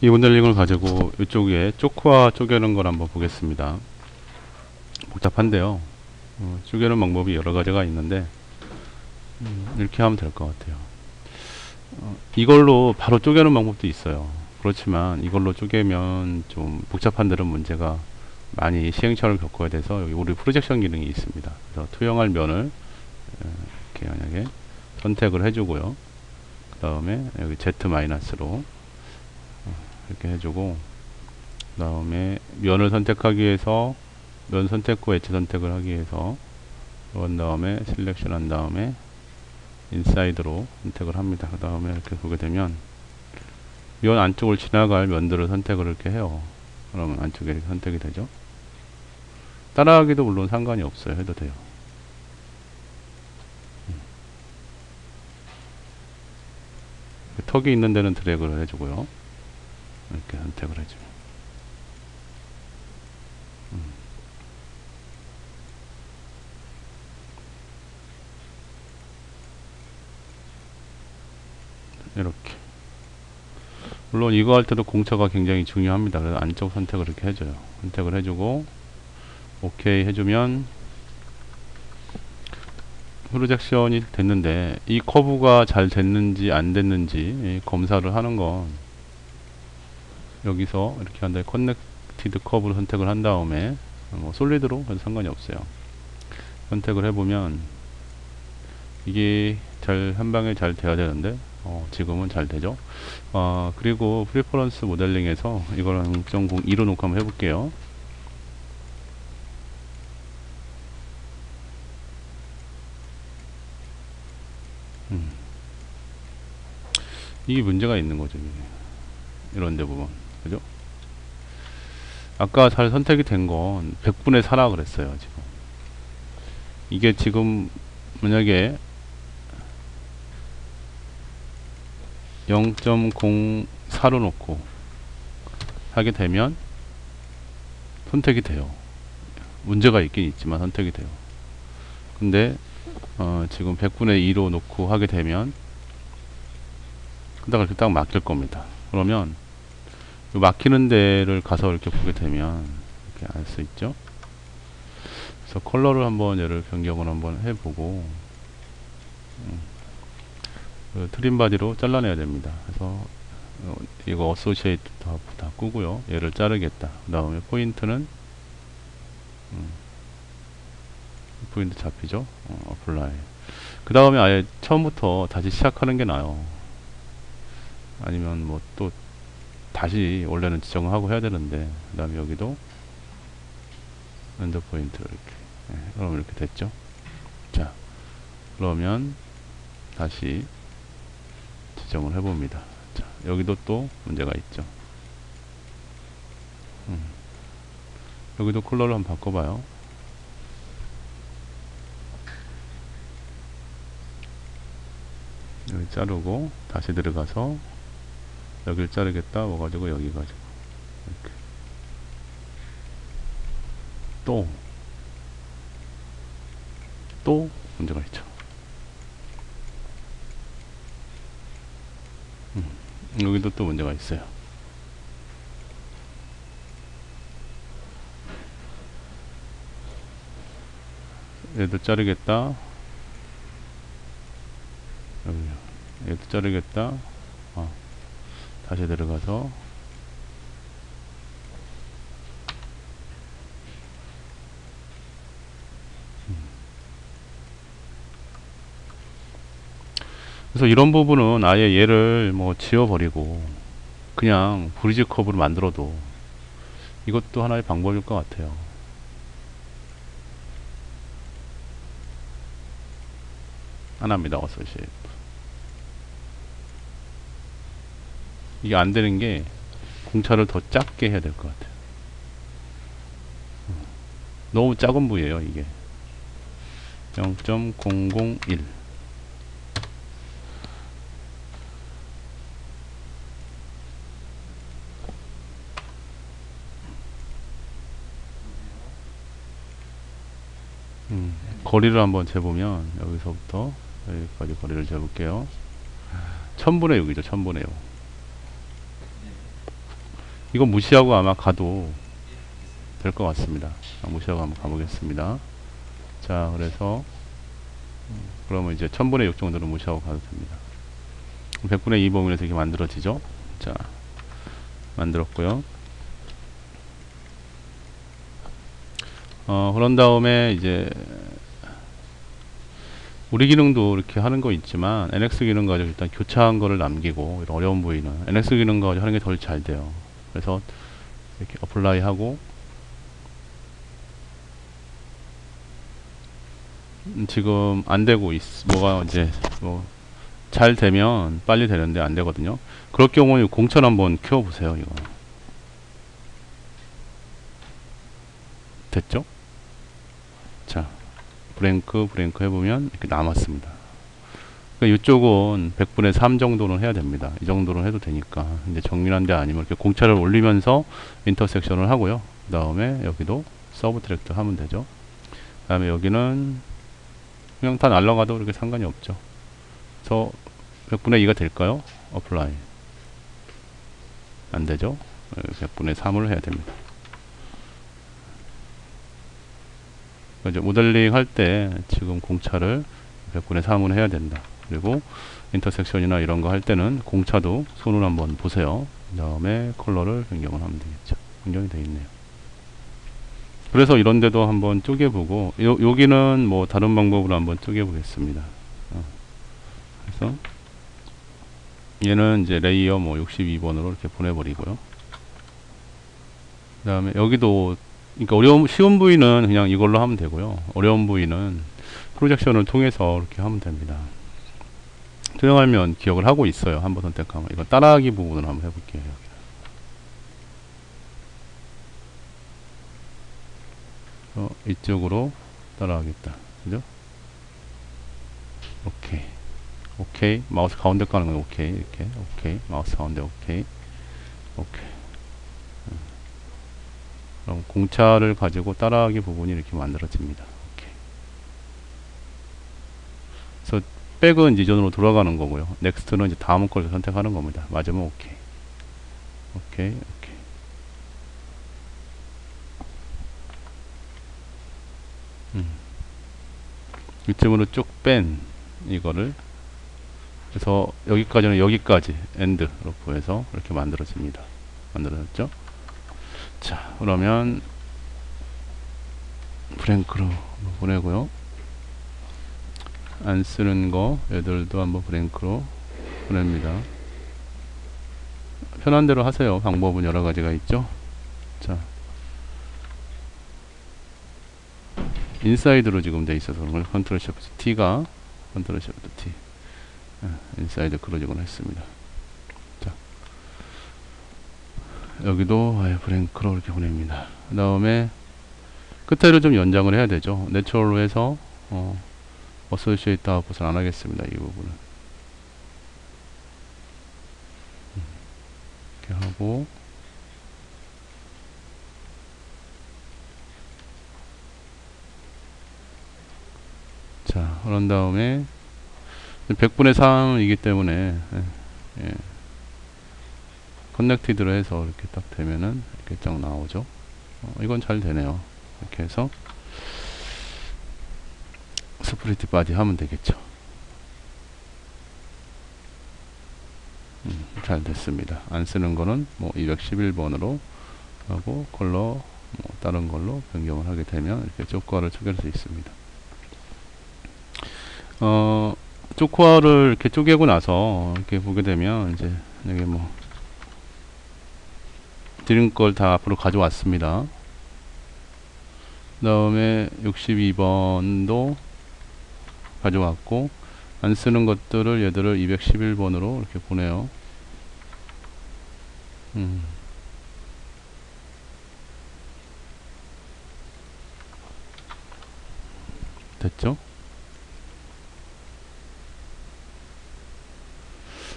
이 모델링을 가지고 이쪽에 쪼크와 쪼개는 걸 한번 보겠습니다. 복잡한데요. 어, 쪼개는 방법이 여러 가지가 있는데 음, 이렇게 하면 될 것 같아요. 어, 이걸로 바로 쪼개는 방법도 있어요. 그렇지만 이걸로 쪼개면 좀 복잡한 데는 문제가 많이 시행착오를 겪어야 돼서 여기 우리 프로젝션 기능이 있습니다. 그래서 투영할 면을 어, 이렇게 만약에 선택을 해주고요. 그 다음에 여기 Z-로 이렇게 해주고 그 다음에 면을 선택하기 위해서 면 선택 후 엣지 선택을 하기 위해서 그런 다음에 셀렉션 한 다음에 인사이드로 선택을 합니다. 그 다음에 이렇게 보게 되면 면 안쪽을 지나갈 면들을 선택을 이렇게 해요. 그러면 안쪽에 이렇게 선택이 되죠. 따라하기도 물론 상관이 없어요. 해도 돼요. 턱이 있는 데는 드래그를 해주고요. 이렇게 선택을 해주면 음. 이렇게 물론 이거 할 때도 공차가 굉장히 중요합니다. 그래서 안쪽 선택을 이렇게 해줘요. 선택을 해주고 오케이 해주면 프로젝션이 됐는데 이 커브가 잘 됐는지 안 됐는지 검사를 하는 건 여기서 이렇게 한 다음에 커넥티드 커브를 선택을 한 다음에 뭐 솔리드로 해도 상관이 없어요. 선택을 해보면 이게 잘 한 방에 잘 돼야 되는데 어, 지금은 잘 되죠. 어, 그리고 프리퍼런스 모델링에서 이걸 0.02로 놓고 한번 해볼게요. 음. 이게 문제가 있는 거죠. 이게. 이런 데 보면. 그죠? 아까 잘 선택이 된 건 100분의 4라 그랬어요, 지금. 이게 지금 만약에 0.04로 놓고 하게 되면 선택이 돼요. 문제가 있긴 있지만 선택이 돼요. 근데 어, 지금 100분의 2로 놓고 하게 되면 그다가 이렇게 딱 막힐 겁니다. 그러면 막히는 데를 가서 이렇게 보게 되면 이렇게 알 수 있죠. 그래서 컬러를 한번 얘를 변경을 한번 해보고 음, 그 트림 바디로 잘라내야 됩니다. 그래서 어, 이거 어소시에이트 다, 다 끄고요. 얘를 자르겠다. 그 다음에 포인트는 음, 포인트 잡히죠. 어, 어플라이. 그 다음에 아예 처음부터 다시 시작하는 게 나아요. 아니면 뭐또 다시 원래는 지정을 하고 해야 되는데 그 다음에 여기도 엔더 포인트 이렇게 네, 그럼 이렇게 됐죠? 자 그러면 다시 지정을 해봅니다. 자 여기도 또 문제가 있죠? 음. 여기도 컬러를 한번 바꿔봐요. 여기 자르고 다시 들어가서 여기를 자르겠다 뭐 가지고 여기 가지고 이렇게. 또. 또 문제가 있죠. 음, 여기도 또 문제가 있어요. 얘도 자르겠다. 여기 얘도 자르겠다. 어. 다시 들어가서 그래서 이런 부분은 아예 얘를 뭐 지워버리고 그냥 브리지 컵으로 만들어도 이것도 하나의 방법일 것 같아요. 하나입니다. 어서시에이트. 이게 안 되는 게 공차를 더 작게 해야 될 것 같아요. 너무 작은 부위예요, 이게. 0.001 음, 거리를 한번 재보면 여기서부터 여기까지 거리를 재볼게요. 1000분의 6이죠. 1000분의 6. 이거 무시하고 아마 가도 될 것 같습니다. 자, 무시하고 한번 가보겠습니다. 자, 그래서 음, 그러면 이제 1000분의 6 정도는 무시하고 가도 됩니다. 100분의 2 범위에서 이렇게 만들어지죠. 자, 만들었고요. 어, 그런 다음에 이제 우리 기능도 이렇게 하는 거 있지만 NX 기능 가지고 일단 교차한 거를 남기고 이런 어려운 부위는 NX 기능 가지고 하는 게 덜 잘 돼요. 그래서 이렇게 어플라이 하고 음, 지금 안 되고 있, 뭐가 이제 뭐 잘 되면 빨리 되는데 안 되거든요. 그럴 경우에 공천 한번 키워 보세요. 이거 됐죠? 자, 브랭크 브랭크 해보면 이렇게 남았습니다. 그러니까 이쪽은 100분의 3 정도는 해야 됩니다. 이 정도는 해도 되니까. 근데 정밀한 데 아니면 이렇게 공차를 올리면서 인터섹션을 하고요. 그 다음에 여기도 서브 트랙트 하면 되죠. 그 다음에 여기는 그냥 다 날라가도 그렇게 상관이 없죠. 그래서 100분의 2가 될까요? 어플라이. 안 되죠? 100분의 3을 해야 됩니다. 이제 모델링 할 때 지금 공차를 100분의 3은 해야 된다. 그리고 인터섹션이나 이런 거 할 때는 공차도 손으로 한번 보세요. 그 다음에 컬러를 변경을 하면 되겠죠. 변경이 되어 있네요. 그래서 이런 데도 한번 쪼개보고 요, 여기는 뭐 다른 방법으로 한번 쪼개보겠습니다. 어. 그래서 얘는 이제 레이어 뭐 62번으로 이렇게 보내버리고요. 그 다음에 여기도 그러니까 어려운 쉬운 부위는 그냥 이걸로 하면 되고요. 어려운 부위는 프로젝션을 통해서 이렇게 하면 됩니다. 투영하면 기억을 하고 있어요. 한번 선택하면 이건 따라하기 부분을 한번 해볼게요. 어, 이쪽으로 따라하겠다. 그죠? 오케이. 오케이. 마우스 가운데 가는 건 오케이. 이렇게. 오케이. 마우스 가운데 오케이. 오케이. 음. 그럼 공차를 가지고 따라하기 부분이 이렇게 만들어집니다. 오케이. 그래서 백은 이전으로 돌아가는 거고요. 넥스트는 이제 다음 걸 선택하는 겁니다. 맞으면 오케이. 오케이. 오케이. 음. 이쯤으로 쭉 뺀 이거를 그래서 여기까지는 여기까지 엔드로 보여서 이렇게 만들어집니다. 만들어졌죠? 자, 그러면 브랭크로 보내고요. 안 쓰는 거 얘들도 한번 브랭크로 보냅니다. 편한 대로 하세요. 방법은 여러 가지가 있죠. 자, 인사이드로 지금 돼 있어서 컨트롤 쉬프트 T가 컨트롤 쉬프트 T 인사이드 그러지곤 했습니다. 자, 여기도 브랭크로 이렇게 보냅니다. 그 다음에 끝에를 좀 연장을 해야 되죠. 내추럴로 해서 어, 어소시에이트 아웃풋을 안 하겠습니다. 이 부분은. 음, 이렇게 하고. 자 그런 다음에 100분의 3이기 때문에 예, 예. 커넥티드로 해서 이렇게 딱 되면은 이렇게 쫙 나오죠. 어, 이건 잘 되네요. 이렇게 해서 스프리트 바디 하면 되겠죠. 음, 잘 됐습니다. 안 쓰는 거는 뭐 211번으로 하고 컬러 뭐 다른 걸로 변경을 하게 되면 이렇게 조과를 쪼갤 수 있습니다. 어 조코아를 이렇게 쪼개고 나서 이렇게 보게 되면 이제 여기 뭐 드린 걸 다 앞으로 가져왔습니다. 그 다음에 62번도 가져왔고 안 쓰는 것들을 얘들을 211번으로 이렇게 보내요. 음. 됐죠?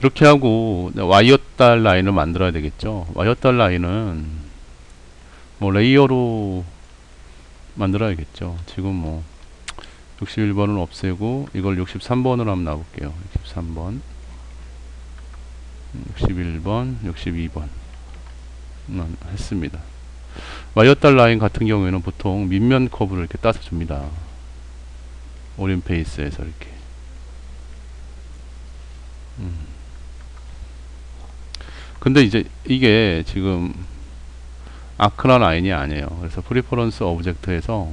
이렇게 하고 와이어달 라인을 만들어야 되겠죠. 와이어달 라인은 뭐 레이어로 만들어야겠죠. 지금 뭐 61번은 없애고 이걸 63번으로 한번 놔볼게요. 63번 61번 62번 했습니다. 와이어달 라인 같은 경우에는 보통 밑면 커브를 이렇게 따서 줍니다. 오린 페이스에서 이렇게. 음. 근데 이제 이게 지금 아크나 라인이 아니에요. 그래서 프리퍼런스 오브젝트에서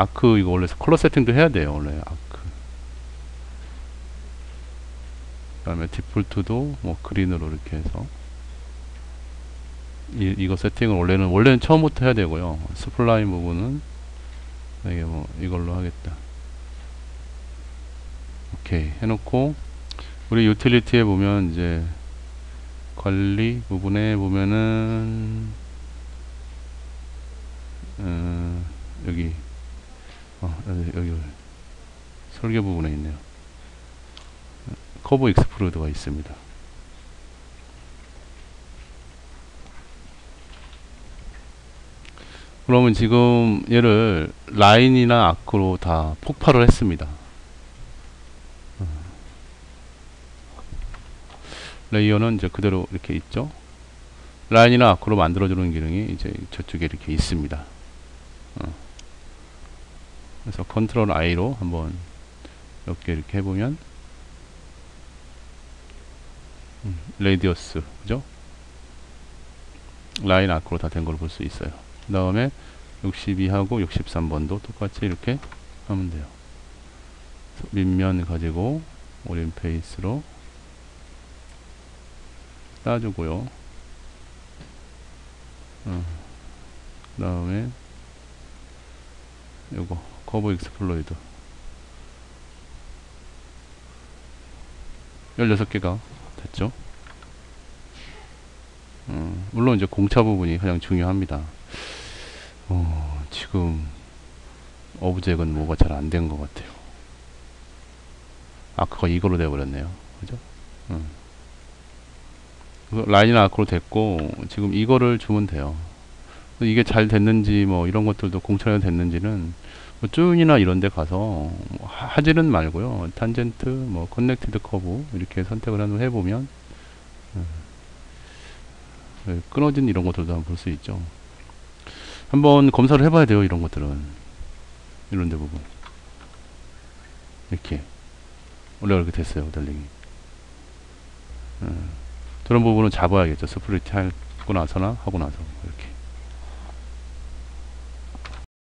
아크 이거 원래 컬러 세팅도 해야 돼요. 원래 아크. 그 다음에 디폴트도 뭐 그린으로 이렇게 해서 이, 이거 세팅을 원래는 원래는 처음부터 해야 되고요. 스플라인 부분은 이게 뭐 이걸로 하겠다. 오케이 해놓고 우리 유틸리티에 보면 이제 관리 부분에 보면은 어, 여기 어, 여기, 여기 설계 부분에 있네요. 커브 익스프로드가 있습니다. 그러면 지금 얘를 라인이나 아크로 다 폭발을 했습니다. 레이어는 이제 그대로 이렇게 있죠. 라인이나 아크로 만들어주는 기능이 이제 저쪽에 이렇게 있습니다. 어. 그래서 컨트롤 I로 한번 이렇게 이렇게 해보면 음, 레디어스 그죠? 라인 아크로 다 된 걸 볼 수 있어요. 그 다음에 62하고 63번도 똑같이 이렇게 하면 돼요. 밑면 가지고 오린 페이스로 따주고요. 어, 그 다음에 요거 커브 익스플로이드 16개가 됐죠. 어, 물론 이제 공차 부분이 가장 중요합니다. 어, 지금 오브젝은 뭐가 잘 안 된 것 같아요. 아, 그거 이거로 돼버렸네요. 그죠? 음. 라인이나 아크로 됐고, 지금 이거를 주면 돼요. 이게 잘 됐는지, 뭐, 이런 것들도 공차가 됐는지는, 뭐, 쭈이나 이런 데 가서, 뭐 하지는 말고요. 탄젠트, 뭐, 커넥티드 커브, 이렇게 선택을 한번 해보면, 음. 네, 끊어진 이런 것들도 한번 볼 수 있죠. 한번 검사를 해봐야 돼요. 이런 것들은 이런 데 부분 이렇게 원래 이렇게 됐어요. 달링이 음, 저런 부분은 잡아야겠죠. 스프리트 하고 나서나 하고 나서